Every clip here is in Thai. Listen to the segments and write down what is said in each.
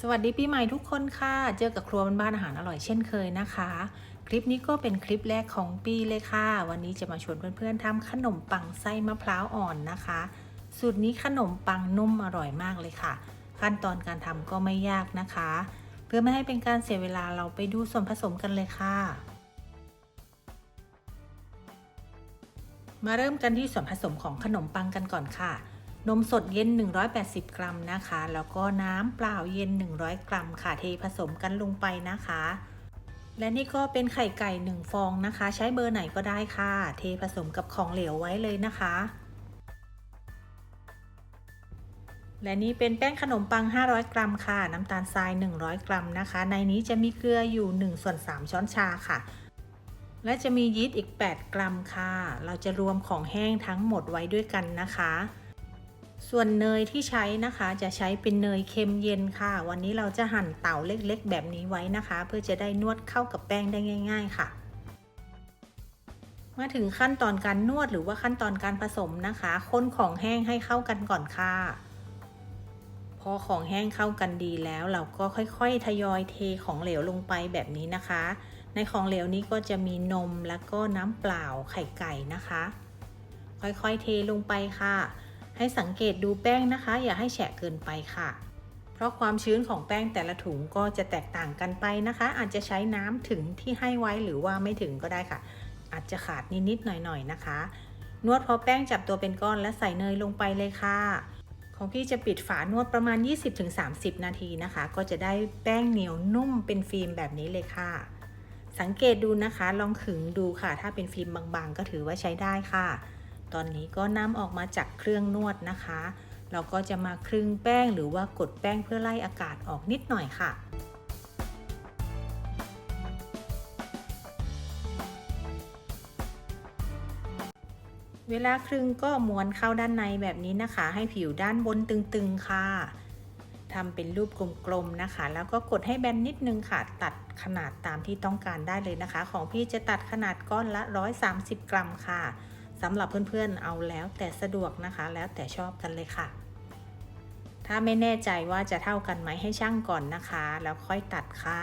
สวัสดีปีใหม่ทุกคนค่ะ เจอกับครัวบ้านอาหารอร่อยเช่นเคยนะคะ คลิปนี้ก็เป็นคลิปแรกของปีเลยค่ะ วันนี้จะมาชวนเพื่อนๆทำขนมปังไส้มะพร้าวอ่อนนะคะ สูตรนี้ขนมปังนุ่มอร่อยมากเลยค่ะ ขั้นตอนการทำก็ไม่ยากนะคะ เพื่อไม่ให้เป็นการเสียเวลาเราไปดูส่วนผสมกันเลยค่ะ มาเริ่มกันที่ส่วนผสมของขนมปังกันก่อนค่ะ นมสดเย็น 180 กรัมนะคะ แล้วก็น้ำเปล่าเย็น 100 กรัมค่ะ เทผสมกันลงไปนะคะ และนี่ก็เป็นไข่ไก่ 1 ฟองนะคะ ใช้เบอร์ไหนก็ได้ค่ะ เทผสมกับของเหลวไว้เลยนะคะ และนี่เป็นแป้งขนมปัง 500 กรัมค่ะ น้ำตาลทราย 100 กรัมนะคะ ในนี้จะมีเกลืออยู่1ส่วน3ช้อนชาค่ะและจะมียีสต์อีก 8 กรัมค่ะ เราจะรวมของแห้งทั้งหมดไว้ด้วยกันนะคะ ส่วนเนยที่ใช้นะคะจะใช้เป็นเนยเค็มเย็นค่ะ วันนี้เราจะหั่นเต่าเล็กๆ แบบนี้ไว้นะคะ เพื่อจะได้นวดเข้ากับแป้งได้ง่าย ๆ ค่ะ มาถึงขั้นตอนการนวดหรือว่าขั้นตอนการผสมนะคะ คนของแห้งให้เข้ากันก่อนค่ะ พอของแห้งเข้ากันดีแล้ว เราก็ค่อยๆ ทยอยเทของเหลวลงไปแบบนี้นะคะ ในของเหลวนี้ก็จะมีนมแล้วก็น้ำเปล่าไข่ไก่นะคะ ค่อยๆเทลงไปค่ะ ให้สังเกตดูแป้งนะคะ อย่าให้แฉะเกินไปค่ะ เพราะความชื้นของแป้งแต่ละถุงก็จะแตกต่างกันไปนะคะ อาจจะใช้น้ำถึงที่ให้ไว้หรือว่าไม่ถึงก็ได้ค่ะ อาจจะขาดนิดๆหน่อยๆนะคะ นวดพอแป้งจับตัวเป็นก้อนและใส่เนยลงไปเลยค่ะของพี่จะปิดฝานวดประมาณ 20-30 นาทีนะคะ ก็จะได้แป้งเหนียวนุ่มเป็นฟิล์มแบบนี้เลยค่ะ สังเกตดูนะคะ ลองขึงดูค่ะ ถ้าเป็นฟิล์มบางๆ ก็ถือว่าใช้ได้ค่ะ ตอนนี้ก็นำออกมาจากเครื่องนวดนะคะ เราก็จะมาคลึงแป้งหรือว่ากดแป้งเพื่อไล่อากาศออกนิดหน่อยค่ะเวลาคลึงก็ม้วนเข้าด้านในแบบนี้นะคะ ให้ผิวด้านบนตึงๆค่ะทำเป็นรูปกลมๆนะคะ แล้วก็กดให้แบนนิดนึงค่ะ ตัดขนาดตามที่ต้องการได้เลยนะคะ ของพี่จะตัดขนาดก้อนละ 130 กรัมค่ะ สำหรับเพื่อนๆเอาแล้วแต่สะดวกนะคะ แล้วแต่ชอบกันเลยค่ะ ถ้าไม่แน่ใจว่าจะเท่ากันไหมให้ช่างก่อนนะคะ แล้วค่อยตัดค่ะ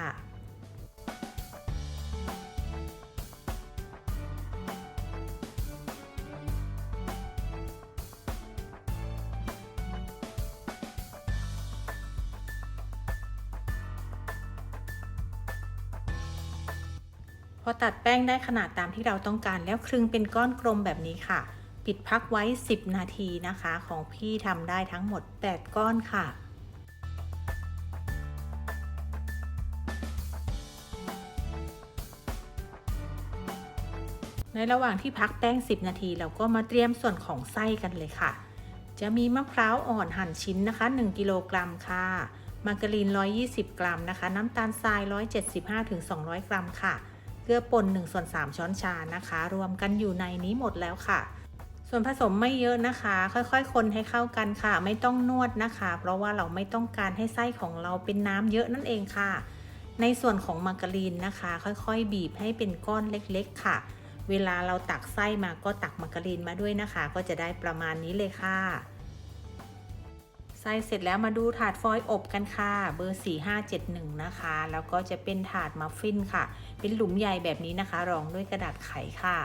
พอตัดแป้งได้ขนาดตามที่เราต้องการแล้วคลึงเป็นก้อนกลมแบบนี้ค่ะ ปิดพักไว้ 10 นาทีนะคะ ของพี่ทำได้ทั้งหมด 8 ก้อนค่ะในระหว่างที่พักแป้ง 10 นาที เราก็มาเตรียมส่วนของไส้กันเลยค่ะ จะมีมะพร้าวอ่อนหั่นชิ้นนะคะ 1 กิโลกรัมค่ะ มาการีน 120 กรัมนะคะ น้ำตาลทราย 175-200 กรัมค่ะ เกลือป่น1ส่วน3ช้อนชานะคะ รวมกันอยู่ในนี้หมดแล้วค่ะ ส่วนผสมไม่เยอะนะคะ ค่อยๆ คนให้เข้ากันค่ะ ไม่ต้องนวดนะคะ เพราะว่าเราไม่ต้องการให้ไส้ของเราเป็นน้ำเยอะนั่นเองค่ะ ในส่วนของมาการีนนะคะ ค่อยๆ บีบให้เป็นก้อนเล็กๆ ค่ะ เวลาเราตักไส้มาก็ตักมาการีนมาด้วยนะคะ ก็จะได้ประมาณนี้เลยค่ะ ไส้เสร็จแล้วมาดูถาดฟอยล์อบกันค่ะ เบอร์ 4571 นะคะ แล้วก็จะเป็นถาดมัฟฟินค่ะ เป็นหลุมใหญ่แบบนี้นะคะ รองด้วยกระดาษไขค่ะ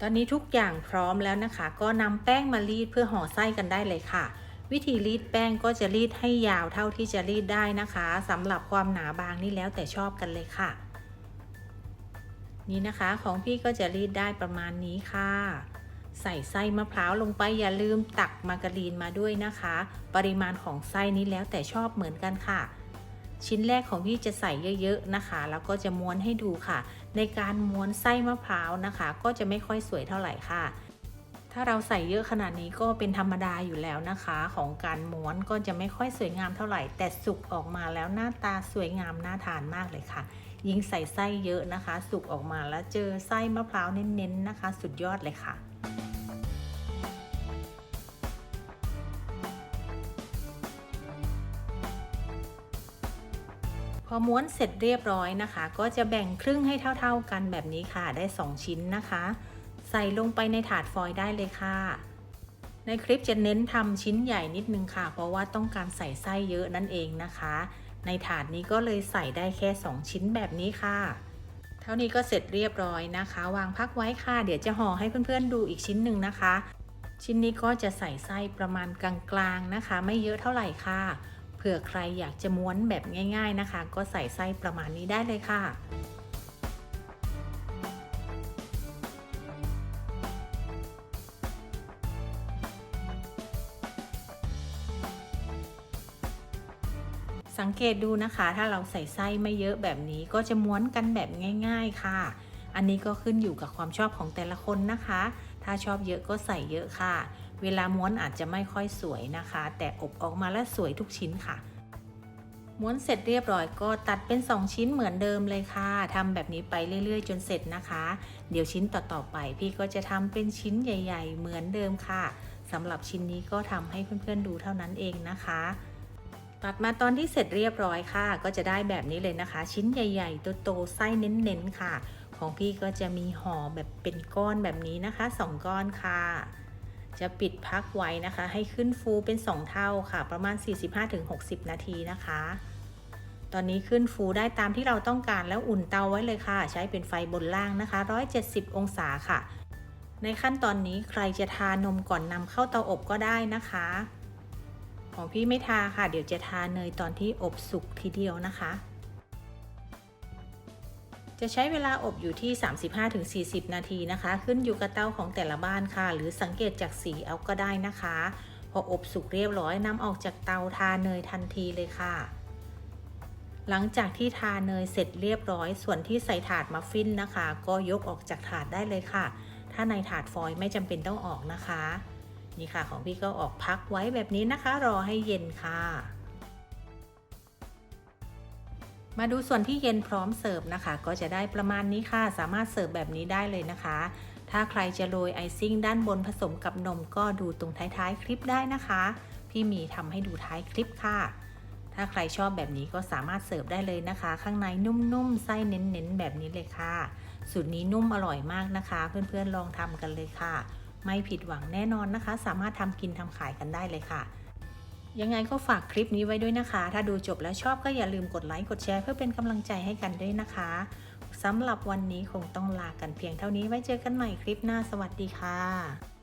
ตอนนี้ทุกอย่างพร้อมแล้วนะคะ ก็นำแป้งมารีดเพื่อห่อไส้กันได้เลยค่ะ วิธีรีดแป้งก็จะรีดให้ยาวเท่าที่จะรีดได้นะคะสำหรับความหนาบางนี่แล้วแต่ชอบกันเลยค่ะ นี่นะคะของพี่ก็จะรีดได้ประมาณนี้ค่ะ ใส่ไส้มะพร้าวลงไปอย่าลืมตักมาการีนมาด้วยนะคะ ปริมาณของไส้นี้แล้วแต่ชอบเหมือนกันค่ะ ชิ้นแรกของพี่จะใส่เยอะๆนะคะ แล้วก็จะม้วนให้ดูค่ะ ในการม้วนไส้มะพร้าวนะคะ ก็จะไม่ค่อยสวยเท่าไหร่ค่ะ ถ้าเราใส่เยอะขนาดนี้ก็เป็นธรรมดาอยู่แล้วนะคะ ของการม้วนก็จะไม่ค่อยสวยงามเท่าไหร่ แต่สุกออกมาแล้วหน้าตาสวยงามน่าทานมากเลยค่ะยิ่งใส่ไส้เยอะนะคะ สุกออกมาแล้วเจอไส้มะพร้าวเน้นๆนะคะ สุดยอดเลยค่ะ พอม้วนเสร็จเรียบร้อยนะคะ ก็จะแบ่งครึ่งให้เท่าๆกันแบบนี้ค่ะ ได้ 2 ชิ้นนะคะ ใส่ลงไปในถาดฟอยล์ได้เลยค่ะ ในคลิปจะเน้นทำชิ้นใหญ่นิดนึงค่ะ เพราะว่าต้องการใส่ไส้เยอะนั่นเองนะคะ ในถาดนี้ก็เลยใส่ได้แค่ 2 ชิ้นแบบนี้ค่ะ เท่านี้ก็เสร็จเรียบร้อยนะคะ วางพักไว้ค่ะ เดี๋ยวจะห่อให้เพื่อนๆดูอีกชิ้นหนึ่งนะคะ ชิ้นนี้ก็จะใส่ไส้ประมาณกลางๆนะคะ ไม่เยอะเท่าไหร่ค่ะ ผื่อใครอยากจะม้วนแบบง่ายๆนะคะ ก็ใส่ไส้ประมาณนี้ได้เลยค่ะสังเกตดูนะคะ ถ้าเราใส่ไส้ไม่เยอะแบบนี้ก็จะม้วนกันแบบง่าย ๆค่ะ อันนี้ก็ขึ้นอยู่กับความชอบของแต่ละคนนะคะ ถ้าชอบเยอะก็ใส่เยอะค่ะ เวลาม้วนอาจจะไม่ค่อยสวยนะคะ แต่อบออกมาแล้วสวยทุกชิ้นค่ะ ม้วนเสร็จเรียบร้อยก็ตัดเป็น 2 ชิ้นเหมือนเดิมเลยค่ะทำแบบนี้ไปเรื่อยๆ จนเสร็จนะคะ เดี๋ยวชิ้นต่อๆไป พี่ก็จะทำเป็นชิ้นใหญ่ ๆ เหมือนเดิมค่ะสำหรับชิ้นนี้ก็ทำให้เพื่อนๆดูเท่านั้นเองนะคะตัดมาตอนที่เสร็จเรียบร้อยค่ะ ก็จะได้แบบนี้เลยนะคะ ชิ้นใหญ่ๆโตๆไส้เน้นๆค่ะ ของพี่ก็จะมีห่อแบบเป็นก้อนแบบนี้นะคะ 2 ก้อนค่ะ จะปิดพักไว้นะคะ ให้ขึ้นฟูเป็น 2 เท่าค่ะ ประมาณ 45-60 นาทีนะคะ ตอนนี้ขึ้นฟูได้ตามที่เราต้องการแล้วอุ่นเตาไว้เลยค่ะ ใช้เป็นไฟบนล่างนะคะ 170 องศาค่ะ ในขั้นตอนนี้ใครจะทานมก่อนนำเข้าเตาอบก็ได้นะคะ ของพี่ไม่ทาค่ะ เดี๋ยวจะทาเนยตอนที่อบสุกทีเดียวนะคะ จะใช้เวลาอบอยู่ที่ 35-40 นาทีนะคะ ขึ้นอยู่กับเตาของแต่ละบ้านค่ะ หรือสังเกตจากสีเอาก็ได้นะคะ พออบสุกเรียบร้อยนำออกจากเตาทาเนยทันทีเลยค่ะ หลังจากที่ทาเนยเสร็จเรียบร้อย ส่วนที่ใส่ถาดมัฟฟินนะคะ ก็ยกออกจากถาดได้เลยค่ะ ถ้าในถาดฟอยล์ไม่จำเป็นต้องออกนะคะ นี่ค่ะของพี่ก็ออกพักไว้แบบนี้นะคะ รอให้เย็นค่ะ มาดูส่วนที่เย็นพร้อมเสิร์ฟนะคะ ก็จะได้ประมาณนี้ค่ะ สามารถเสิร์ฟแบบนี้ได้เลยนะคะ ถ้าใครจะโรยไอซิ่งด้านบนผสมกับนมก็ดูตรงท้ายๆ คลิปได้นะคะ พี่มีทำให้ดูท้ายคลิปค่ะ ถ้าใครชอบแบบนี้ก็สามารถเสิร์ฟได้เลยนะคะ ข้างในนุ่มๆไส้เน้นๆแบบนี้เลยค่ะสูตรนี้นุ่มอร่อยมากนะคะ เพื่อนๆลองทำกันเลยค่ะ ไม่ผิดหวังแน่นอนนะคะ สามารถทำกินทำขายกันได้เลยค่ะ ยังไงก็ฝากคลิปนี้ไว้ด้วยนะคะ ถ้าดูจบแล้วชอบก็อย่าลืมกดไลค์กดแชร์เพื่อเป็นกำลังใจให้กันด้วยนะคะสำหรับวันนี้คงต้องลากันเพียงเท่านี้ไว้เจอกันใหม่คลิปหน้าสวัสดีค่ะ